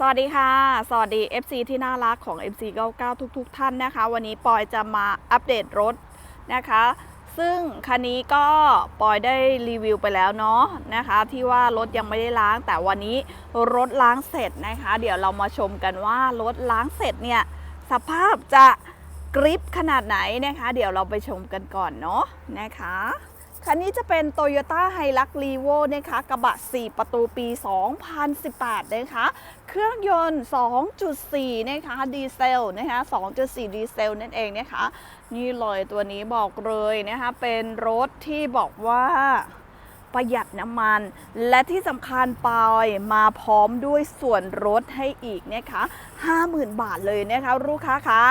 สวัสดีค่ะ สวัสดี FC ที่น่ารักของ MC 99 ทุกๆทท่านนะคะ วันนี้ปอยจะมาอัปเดตรถนะคะ ซึ่งคันนี้ก็ปอยได้รีวิวไปแล้วเนาะนะคะ ที่ว่ารถยังไม่ได้ล้าง แต่วันนี้รถล้างเสร็จนะคะ เดี๋ยวเรามาชมกันว่ารถล้างเสร็จเนี่ยสภาพจะกริปขนาดไหนนะคะ เดี๋ยวเราไปชมกันก่อนเนาะนะคะ คันนี้จะเป็น Toyota h i l u x r e v o นะคะกระบะ 4 ประตูปี 2018 นะคะ เครื่องยนต์ 2.4 นะคะดีเซลนะคะ 2.4 ดีเซลนั่นเองนะคะ นี่เลยตัวนี้บอกเลยนะคะ เป็นรถที่บอกว่า ประหยัดน้ำมัน และที่สำคัญปอยมาพร้อมด้วยส่วนลดให้อีกนะคะ50,000 บาทเลยนะคะลูกค้าคะ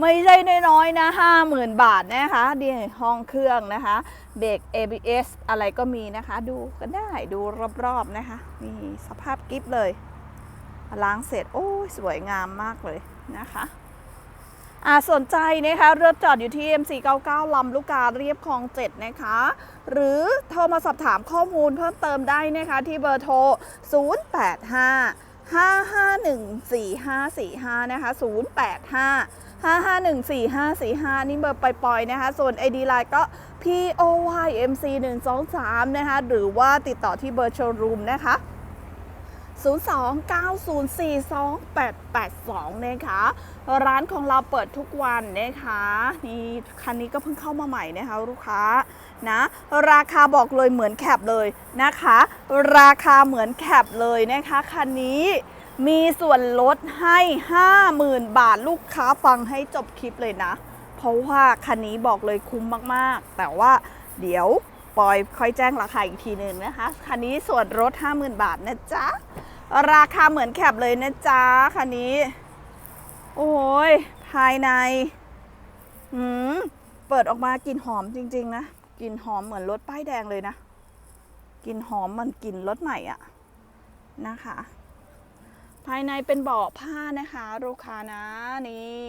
ไม่ใช่น้อยๆนะ50,000 บาทนะคะดีห้องเครื่องนะคะเบรก ABS อะไรก็มีนะคะ ดูกันได้ดูรอบๆนะคะนี่สภาพกิฟเลยล้างเสร็จโอ้ยสวยงามมากเลยนะคะ สนใจนะคะเรือจอดอยู่ที่ MC99 ลำลูกกาเรียบคลอง7นะคะ หรือโทรมาสอบถามข้อมูลเพิ่มเติมได้นะคะ ที่เบอร์โทร 085 5514545 นะคะ 085 5514545 นี่เบอร์ปล่อยๆนะคะ ส่วน ID Line ก็ POYMC 1 2 3 นะคะ หรือว่าติดต่อที่เบอร์โชว์รูมนะคะ 029042882 นะคะ ร้านของเราเปิดทุกวันนะคะ นี่คันนี้ก็เพิ่งเข้ามาใหม่นะคะลูกค้านะ ราคาบอกเลยเหมือนแคปเลยนะคะ ราคาเหมือนแคปเลยนะคะ คันนี้มีส่วนลดให้ 50,000 บาทลูกค้าฟังให้จบคลิปเลยนะ เพราะว่าคันนี้บอกเลยคุ้มมากๆ แต่ว่าเดี๋ยวปอยค่อยแจ้งราคาอีกทีหนึ่งนะคะ คันนี้ส่วนลด50,000 บาทนะจ๊ะ ราคาเหมือนแคปเลยนะจ๊ะคันนี้ โอ้ยภายในหืมเปิดออกมากลิ่นหอมจริง ๆ นะกลิ่นหอมเหมือนรถป้ายแดงเลยนะกลิ่นหอมเหมันกลิ่นรถใหม่อะนะคะ ภายในเป็นเบาะผ้านะคะลูกค้านะนี่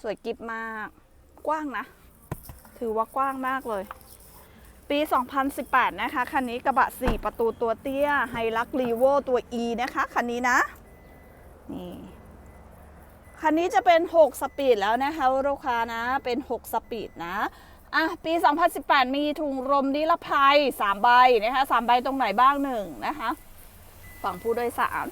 สวยกิบมาก กว้างนะ ถือว่ากว้างมากเลย ปี 2018 นะคะ คันนี้กระบะ 4 ประตูตัวเตี้ยไฮลักรีโวตัว E นะคะ คันนี้นะ นี่ คันนี้จะเป็น 6 สปีดแล้วนะคะลูกค้านะ เป็น 6 สปีดนะ อะ ปี 2018 มีถุงลมนิรภัย 3 ใบนะคะ 3 ใบตรงไหนบ้างหนึ่งนะคะ ฝั่งผู้โดยสาร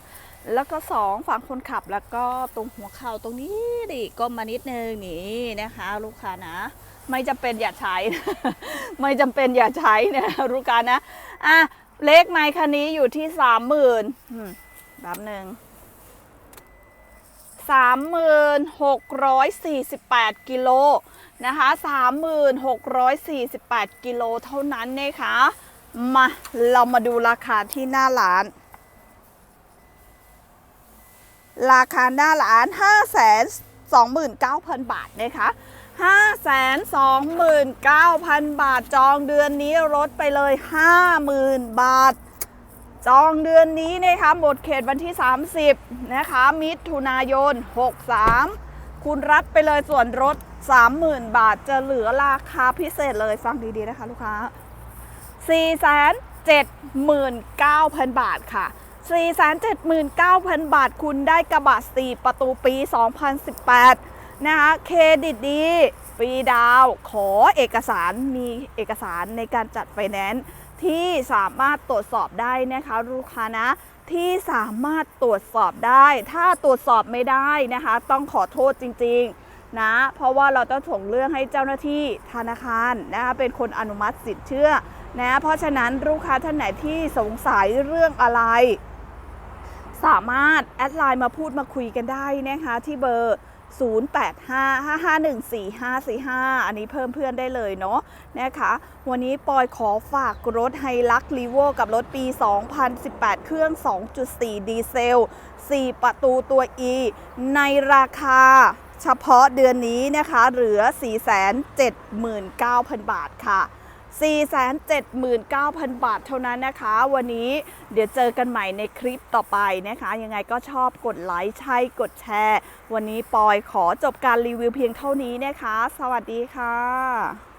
แล้วก็ 2 ฝั่งคนขับ แล้วก็ตรงหัวเข่าตรงนี้ดิก้มมานิดนึงนี่นะคะ ลูกค้านะ ไม่จำเป็นอย่าใช้ ไม่จำเป็นอย่าใช้เนะลูกค้านะอะเลขไมค์คันนี้อยู่ที่สามหมื่นแป๊บหนึ่งสามหมื่นหกร้อยสี่สิบแปดกิโลนะคะสามหมื่นหกร้อยสี่สิบแปดกิโลเท่านั้นนะคะมาเรามาดูราคาที่หน้าร้าน ราคาหน้าร้าน 5 2 9 0 0 0 บาทนะคะ 529,000 บาทจองเดือนนี้ลดไปเลย 50,000 บาท จองเดือนนี้นะคะหมดเขตวันที่ 30 นะคะ มิถุนายน 63 คุณรับไปเลยส่วนลด30,000 บาทจะเหลือราคาพิเศษเลยฟังดีๆนะคะลูกค้า 479,000 บาทค่ะ 479,000 บาทคุณได้กระบะ4ประตูปี 2018 นะคะเครดิตดีฟรีดาวขอเอกสารมีเอกสารในการจัดไฟแนนซ์ที่สามารถตรวจสอบได้นะคะลูกค้านะที่สามารถตรวจสอบได้ ถ้าตรวจสอบไม่ได้นะคะ ต้องขอโทษจริงๆนะเพราะว่าเราต้องส่งเรื่องให้เจ้าหน้าที่ธนาคารนะคะเป็นคนอนุมัติสินเชื่อนะเพราะฉะนั้นลูกค้าท่านไหนที่สงสัยเรื่องอะไร สามารถแอดไลน์มาพูดมาคุยกันได้นะคะที่เบอร์ 0855514545 อันนี้เพิ่มเพื่อนได้เลยเนาะนะคะ วันนี้ปอยขอฝากรถไฮลักรีโวกับรถปี 2018 เครื่อง 2.4 ดีเซล 4 ประตูตัว E ในราคาเฉพาะเดือนนี้นะคะ เหลือ 479,000 บาทค่ะ 479,000 บาทเท่านั้นนะคะ วันนี้เดี๋ยวเจอกันใหม่ในคลิปต่อไปนะคะ ยังไงก็ชอบกดไลค์ใช่กดแชร์ วันนี้ปอยขอจบการรีวิวเพียงเท่านี้นะคะ สวัสดีค่ะ